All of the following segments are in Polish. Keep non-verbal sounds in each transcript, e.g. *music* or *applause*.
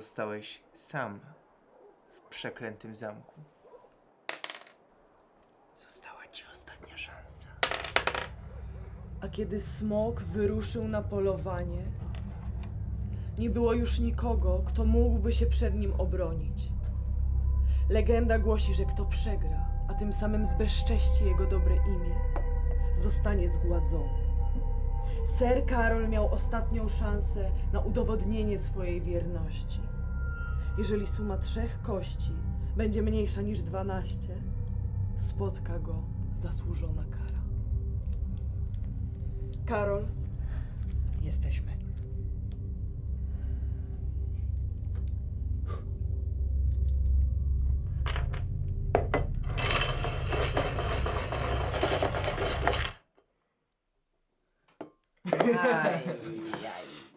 zostałeś sam w przeklętym zamku. Została ci ostatnia szansa. A kiedy smok wyruszył na polowanie, nie było już nikogo, kto mógłby się przed nim obronić. Legenda głosi, że kto przegra, a tym samym zbezcześci jego dobre imię, zostanie zgładzony. Ser Karol miał ostatnią szansę na udowodnienie swojej wierności. Jeżeli suma trzech kości będzie mniejsza niż dwanaście, spotka go zasłużona kara. Karol, Jesteśmy. *laughs*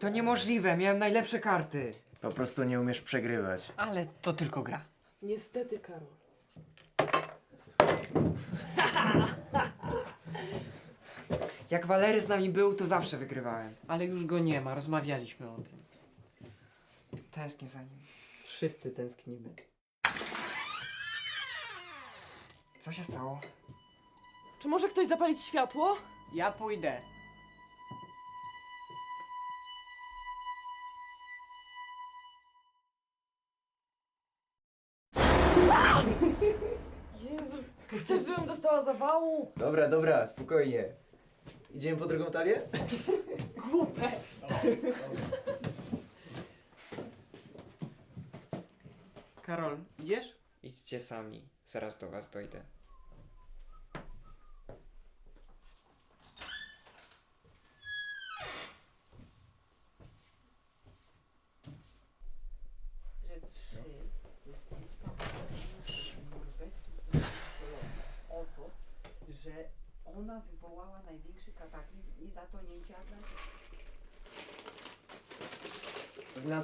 To niemożliwe, miałem najlepsze karty. Po prostu nie umiesz przegrywać. Ale to tylko gra. niestety Karol. *laughs* Jak Walery z nami był, to zawsze wygrywałem. Ale już go nie ma, rozmawialiśmy o tym. Tęsknię za nim. Wszyscy tęsknimy. Co się stało? Czy może ktoś zapalić światło? Ja pójdę. Dostała zawału? Dobra, dobra, spokojnie. Idziemy po drugą talię? Głupę. Karol, idziesz? Idźcie sami, zaraz do was dojdę.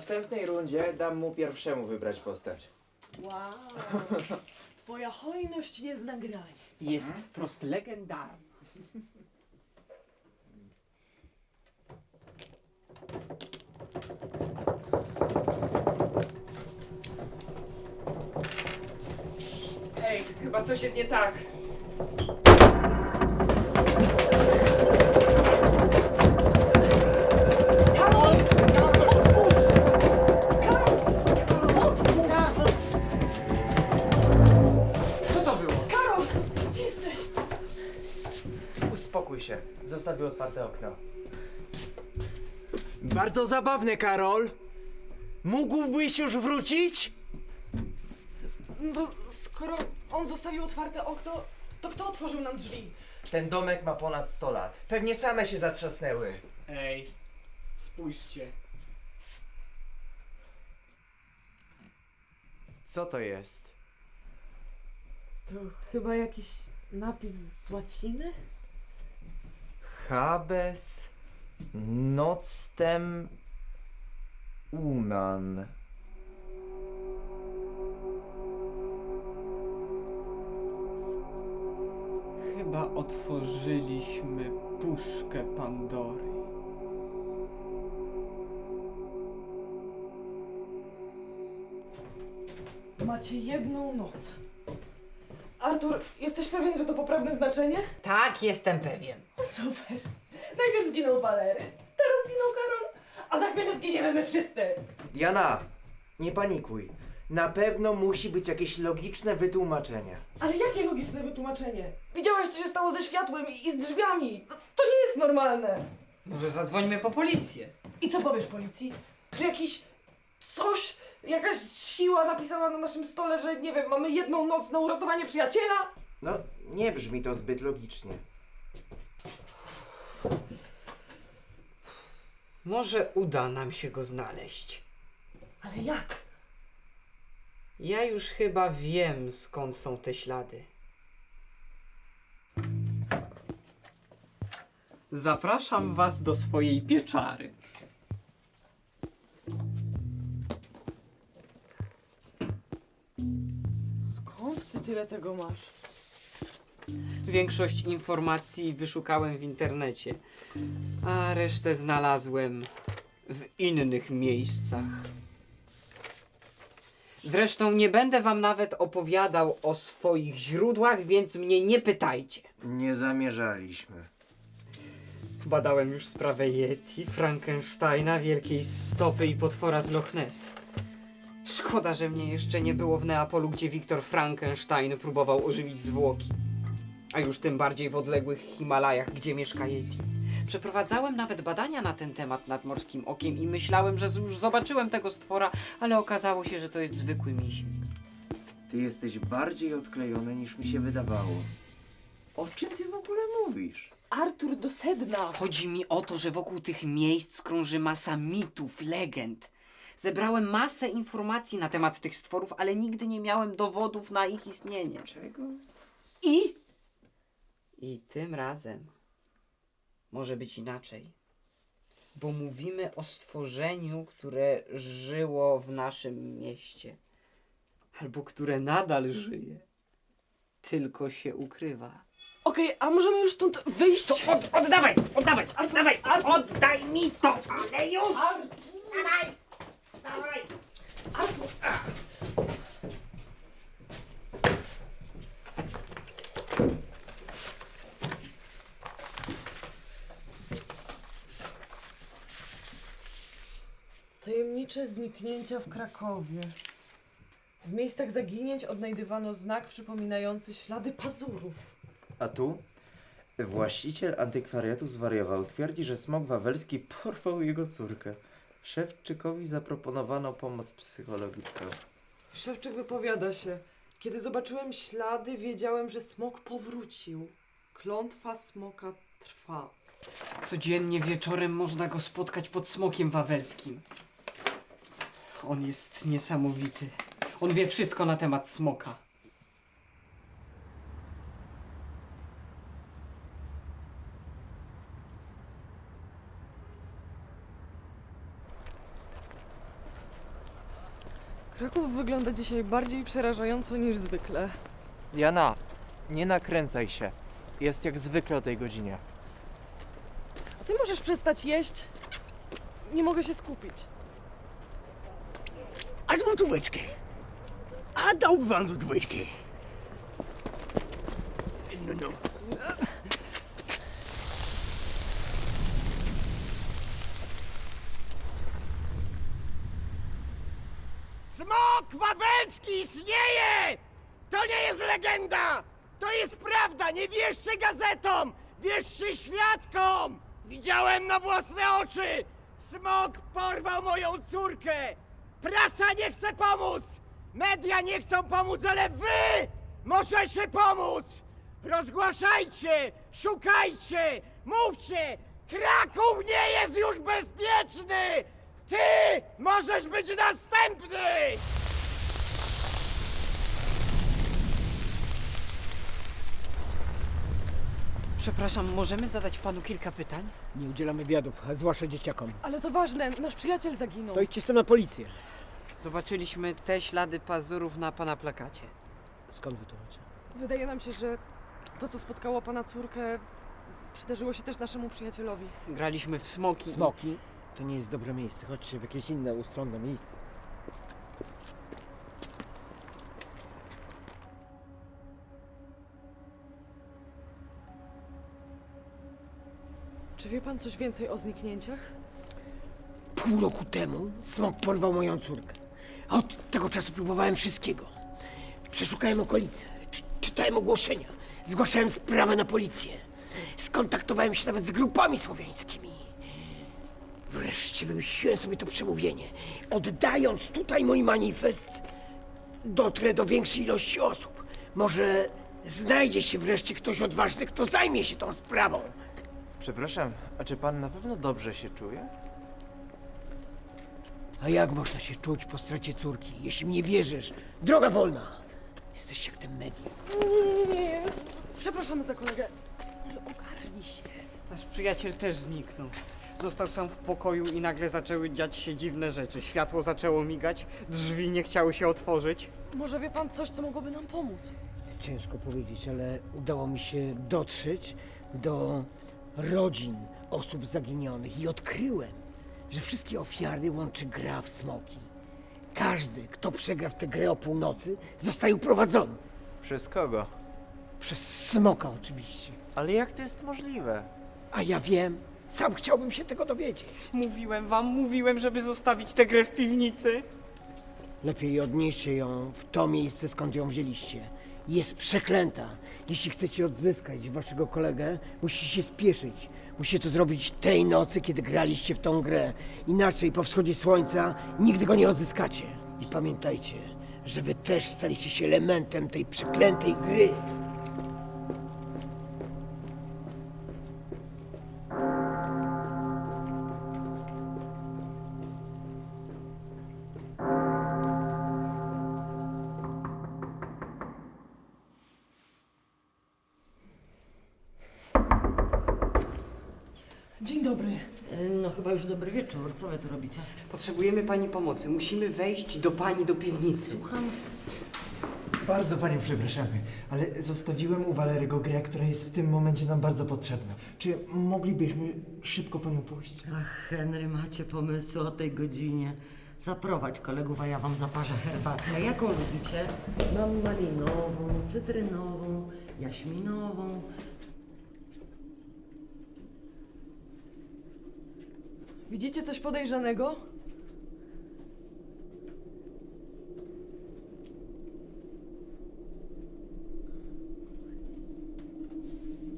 Następnej rundzie dam mu pierwszemu wybrać postać. Wow. Twoja hojność nie zna granic. *laughs* Jest wprost legendarny. Ej, chyba coś jest nie tak. Otwarte okno. Bardzo zabawne, Karol. Mógłbyś już wrócić? No, skoro on zostawił otwarte okno, to kto otworzył nam drzwi? Ten domek ma ponad 100 lat. Pewnie same się zatrzasnęły. Ej, spójrzcie. Co to jest? To chyba jakiś napis z łaciny? Habes noctem unan. Chyba otworzyliśmy puszkę Pandory. Macie jedną noc. Artur, jesteś pewien, że to poprawne znaczenie? Tak, jestem pewien. Super. Najpierw zginął Walery, teraz zginął Karol, a za chwilę zginiemy my wszyscy. Diana, nie panikuj. Na pewno musi być jakieś logiczne wytłumaczenie. Ale jakie logiczne wytłumaczenie? Widziałeś, co się stało ze światłem i i z drzwiami. To, to nie jest normalne. Może zadzwońmy po policję. I co powiesz policji? Że jakiś coś, jakaś siła napisała na naszym stole, że nie wiem, mamy jedną noc na uratowanie przyjaciela? No, nie brzmi to zbyt logicznie. Może uda nam się go znaleźć. Ale jak? Ja już chyba wiem, skąd są te ślady. Zapraszam was do swojej pieczary. Tyle tego masz? Większość informacji wyszukałem w internecie, a resztę znalazłem w innych miejscach. Zresztą nie będę wam nawet opowiadał o swoich źródłach, więc mnie nie pytajcie. Nie zamierzaliśmy. Badałem już sprawę Yeti, Frankensteina, Wielkiej Stopy i potwora z Loch Ness. Szkoda, że mnie jeszcze nie było w Neapolu, gdzie Wiktor Frankenstein próbował ożywić zwłoki. A już tym bardziej w odległych Himalajach, gdzie mieszka Yeti. Przeprowadzałem nawet badania na ten temat nad morskim okiem i myślałem, że już zobaczyłem tego stwora, ale okazało się, że to jest zwykły misiek. Ty jesteś bardziej odklejony niż mi się wydawało. O czym ty w ogóle mówisz? Artur, do sedna! Chodzi mi o to, że wokół tych miejsc krąży masa mitów, legend. Zebrałem masę informacji na temat tych stworów, ale nigdy nie miałem dowodów na ich istnienie. Czego? I? I tym razem może być inaczej. Bo mówimy o stworzeniu, które żyło w naszym mieście. Albo które nadal żyje. Tylko się ukrywa. Okej, a możemy już stąd wyjść? Od, oddawaj! Oddawaj! Oddawaj! Oddaj mi to! Ale już! Dawaj! Tajemnicze zniknięcia w Krakowie. W miejscach zaginięć odnajdywano znak przypominający ślady pazurów. A tu? Właściciel antykwariatu zwariował. Twierdzi, że smok wawelski porwał jego córkę. Szewczykowi zaproponowano pomoc psychologiczną. Szewczyk wypowiada się. Kiedy zobaczyłem ślady, wiedziałem, że smok powrócił. Klątwa smoka trwa. Codziennie wieczorem można go spotkać pod smokiem wawelskim. On jest niesamowity. On wie wszystko na temat smoka. Kraków wygląda dzisiaj bardziej przerażająco niż zwykle. Jana, nie nakręcaj się. Jest jak zwykle o tej godzinie. A ty możesz przestać jeść? Nie mogę się skupić. A złotóweczkę. A dałby pan złotóweczkę. No, no. Smok Wawelski istnieje! To nie jest legenda! To jest prawda! Nie wierzcie gazetom! Wierzcie świadkom! Widziałem na własne oczy! Smok porwał moją córkę! Prasa nie chce pomóc! Media nie chcą pomóc, ale wy możecie pomóc! Rozgłaszajcie! Szukajcie! Mówcie! Kraków nie jest już bezpieczny! Ty możesz być następny! Przepraszam, możemy zadać panu kilka pytań? Nie udzielamy wywiadów, zwłaszcza dzieciakom. Ale to ważne, nasz przyjaciel zaginął. To idźcie z tym na policję. Zobaczyliśmy te ślady pazurów na pana plakacie. Skąd wy to wiecie? Wydaje nam się, że to, co spotkało pana córkę, przydarzyło się też naszemu przyjacielowi. Graliśmy w smoki. i- Smoki to nie jest dobre miejsce. Chodźcie w jakieś inne ustronne miejsce. Wie pan coś więcej o zniknięciach? Pół roku temu smok porwał moją córkę. Od tego czasu próbowałem wszystkiego. Przeszukałem okolice, czy- czytałem ogłoszenia, zgłaszałem sprawę na policję. Skontaktowałem się nawet z grupami słowiańskimi. Wreszcie wymyśliłem sobie to przemówienie. Oddając tutaj mój manifest, dotrę do większej ilości osób. Może znajdzie się wreszcie ktoś odważny, kto zajmie się tą sprawą. Przepraszam, a czy pan na pewno dobrze się czuje? A jak można się czuć po stracie córki, jeśli mi nie wierzysz? Droga wolna! Jesteś jak ten medium. Nie, nie, nie. Przepraszamy za kolegę. Ale ogarnij się. Nasz przyjaciel też zniknął. Został sam w pokoju i nagle zaczęły dziać się dziwne rzeczy. Światło zaczęło migać, drzwi nie chciały się otworzyć. Może wie pan coś, co mogłoby nam pomóc? ciężko powiedzieć, ale udało mi się dotrzeć do rodzin osób zaginionych i odkryłem, że wszystkie ofiary łączy gra w smoki. Każdy, kto przegra w tę grę o północy, zostaje uprowadzony. Przez kogo? Przez smoka oczywiście. Ale jak to jest możliwe? A ja wiem, sam chciałbym się tego dowiedzieć. Mówiłem wam, mówiłem, żeby zostawić tę grę w piwnicy. Lepiej odnieście ją w to miejsce, skąd ją wzięliście. Jest przeklęta. Jeśli chcecie odzyskać waszego kolegę, musicie się spieszyć. Musicie to zrobić tej nocy, kiedy graliście w tą grę. Inaczej po wschodzie słońca nigdy go nie odzyskacie. I pamiętajcie, że wy też staliście się elementem tej przeklętej gry. Już dobry wieczór. Co wy tu robicie? Potrzebujemy pani pomocy. Musimy wejść do pani do piwnicy. Słucham. Bardzo panią przepraszamy, ale zostawiłem u Walerego grę, która jest w tym momencie nam bardzo potrzebna. Czy moglibyśmy szybko po nią pójść? Ach, Henry, macie pomysły o tej godzinie. Zaprowadź kolegów, a ja wam zaparzę herbatę. Jaką lubicie? Mam malinową, cytrynową, jaśminową. Widzicie coś podejrzanego?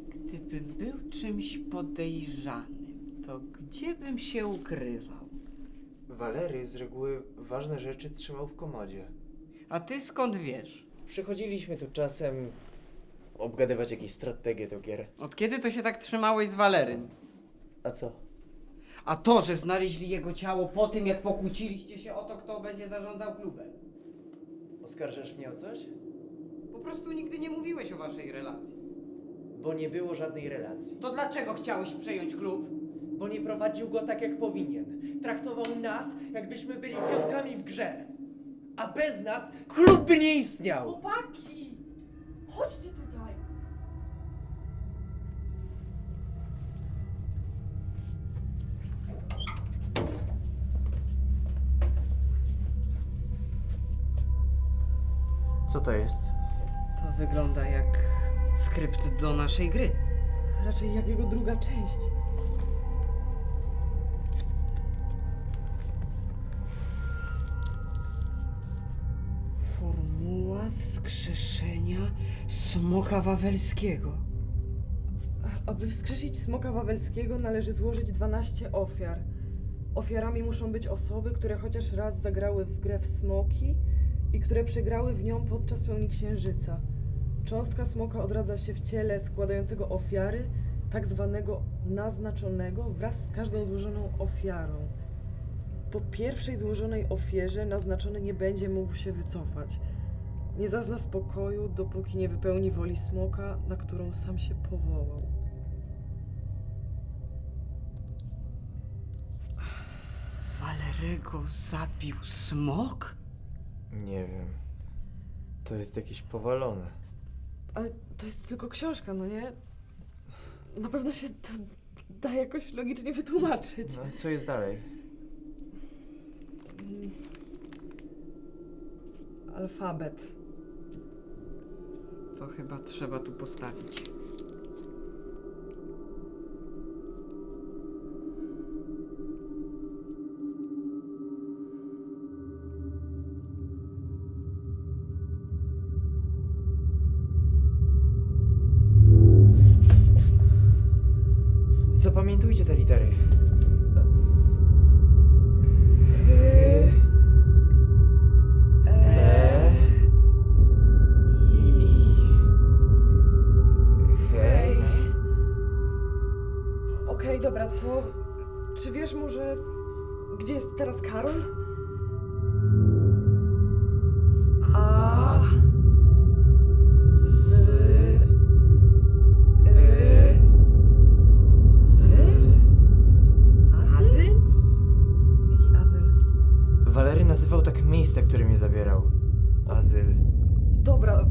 Gdybym był czymś podejrzanym, to gdzie bym się ukrywał? Walery z reguły ważne rzeczy trzymał w komodzie. A ty skąd wiesz? Przychodziliśmy tu czasem obgadywać jakieś strategie do gier. Od kiedy to się tak trzymałeś z Walerym? A co? A to, że znaleźli jego ciało po tym, jak pokłóciliście się o to, kto będzie zarządzał klubem. Oskarżasz mnie o coś? Po prostu nigdy nie mówiłeś o waszej relacji. Bo nie było żadnej relacji. To dlaczego chciałeś przejąć klub? Bo nie prowadził go tak jak powinien. Traktował nas, jakbyśmy byli pionkami w grze. A bez nas klub by nie istniał! Chłopaki! Chodźcie tutaj! To jest? To wygląda jak skrypt do naszej gry. Raczej jak jego druga część. Formuła wskrzeszenia smoka wawelskiego. Aby wskrzesić smoka wawelskiego należy złożyć 12 ofiar. Ofiarami muszą być osoby, które chociaż raz zagrały w grę w smoki i które przegrały w nią podczas pełni księżyca. Cząstka smoka odradza się w ciele składającego ofiary, tak zwanego naznaczonego, wraz z każdą złożoną ofiarą. Po pierwszej złożonej ofierze naznaczony nie będzie mógł się wycofać. Nie zazna spokoju, dopóki nie wypełni woli smoka, na którą sam się powołał. Walerego zabił smok? Nie wiem. To jest jakieś powalone. Ale to jest tylko książka, no nie? Na pewno się to da jakoś logicznie wytłumaczyć. No co jest dalej? Alfabet. To chyba trzeba tu postawić. Nazywał tak miejsce, które mnie zabierał. Azyl. Dobra,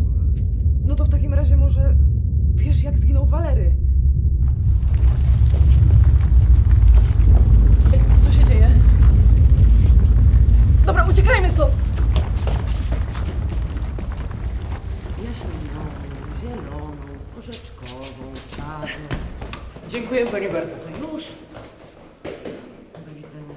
No to w takim razie może wiesz, jak zginął Walery? Ej, co się dzieje? Dobra, uciekajmy stąd! Zieloną, porzeczkową, czarną. Dziękuję pani bardzo. To już. Do widzenia.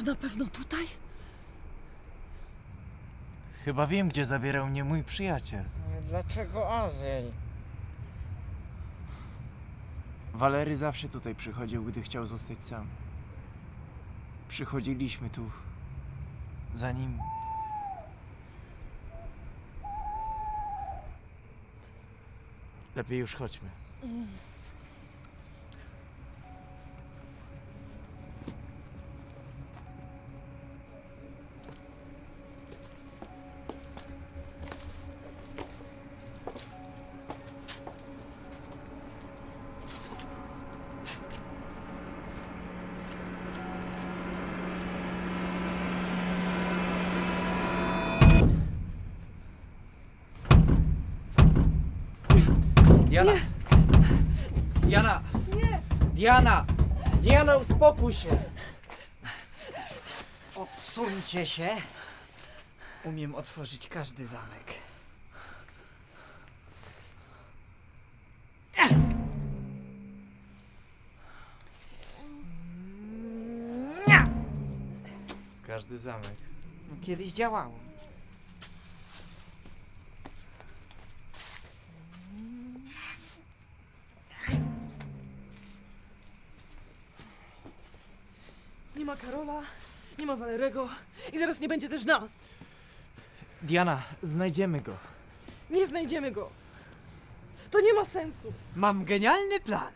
To na pewno tutaj? Chyba wiem, gdzie zabierał mnie mój przyjaciel. Dlaczego Azyl? Walery zawsze tutaj przychodził, gdy chciał zostać sam. Przychodziliśmy tu za nim. Lepiej już chodźmy. Diana! Diana! Nie! Diana! Diana, uspokój się! Odsuńcie się. Umiem otworzyć każdy zamek. Każdy zamek. No, Kiedyś działało. Nie ma Karola, nie ma Walerego i zaraz nie będzie też nas. Diana, znajdziemy go. Nie znajdziemy go. To nie ma sensu. Mam genialny plan.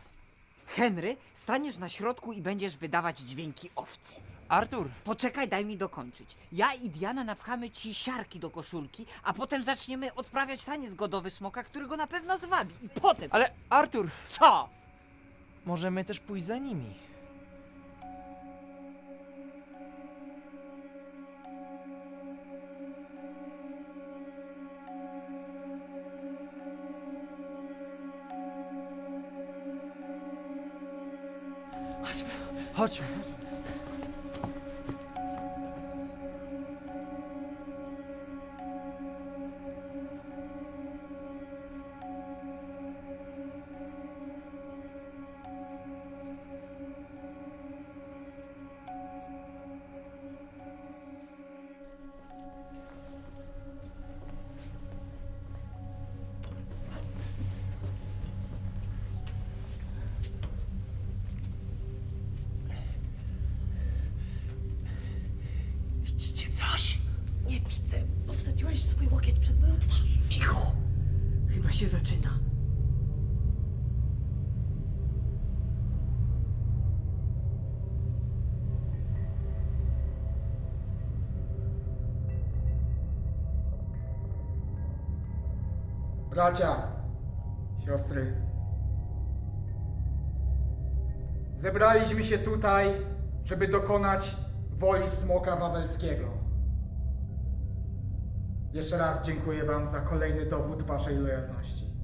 Henry, staniesz na środku i będziesz wydawać dźwięki owcy. Artur! Poczekaj, daj mi dokończyć. Ja i Diana napchamy ci siarki do koszulki, a potem zaczniemy odprawiać taniec godowy smoka, który go na pewno zwabi. I potem... Ale Artur! Co? Możemy też pójść za nimi. Chodźmy. Widzicie Bracia, siostry, zebraliśmy się tutaj, żeby dokonać woli smoka wawelskiego. Jeszcze raz dziękuję Wam za kolejny dowód Waszej lojalności.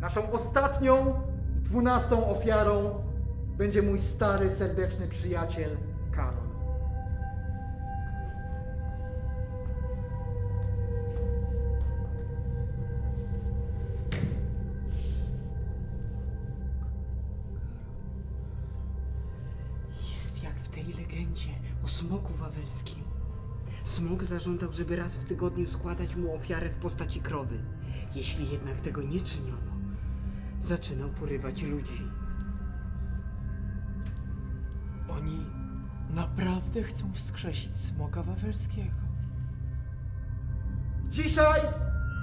Naszą ostatnią, dwunastą ofiarą będzie mój stary, serdeczny przyjaciel Smok zażądał, żeby raz w tygodniu składać mu ofiarę w postaci krowy. Jeśli jednak tego nie czyniono, zaczynał porywać ludzi. Oni naprawdę chcą wskrzesić smoka wawelskiego. Dzisiaj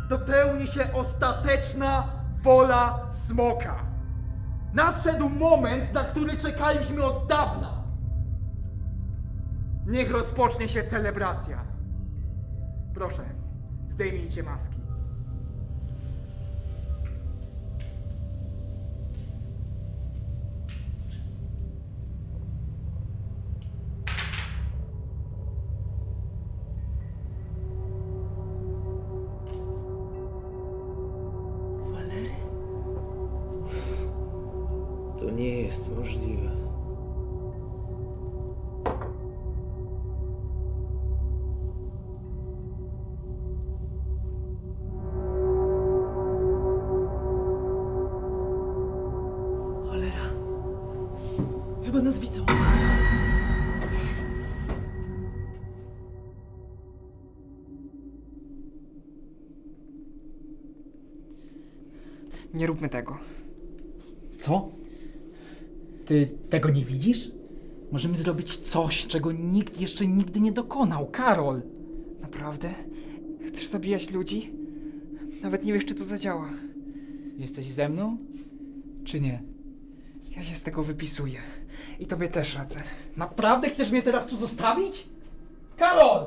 dopełni się ostateczna wola smoka. Nadszedł moment, na który czekaliśmy od dawna. Niech rozpocznie się celebracja. Proszę, zdejmijcie maski. To nie jest możliwe. Nie róbmy tego. Co? Ty tego nie widzisz? Możemy zrobić coś, czego nikt jeszcze nigdy nie dokonał, Karol. Naprawdę? Chcesz zabijać ludzi? Nawet nie wiesz, czy to zadziała. Jesteś ze mną? Czy nie? Ja się z tego wypisuję. I tobie też radzę. Naprawdę chcesz mnie teraz tu zostawić? Karol!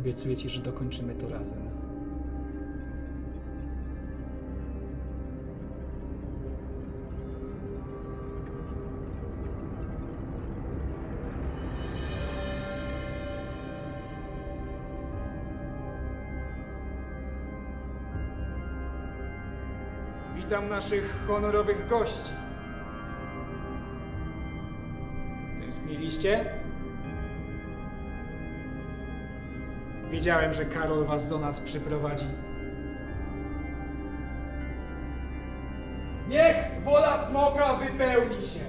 Obiecuję ci, że dokończymy to razem. Witam naszych honorowych gości. Tęskniliście? Wiedziałem, że Karol was do nas przyprowadzi. Niech wola smoka wypełni się!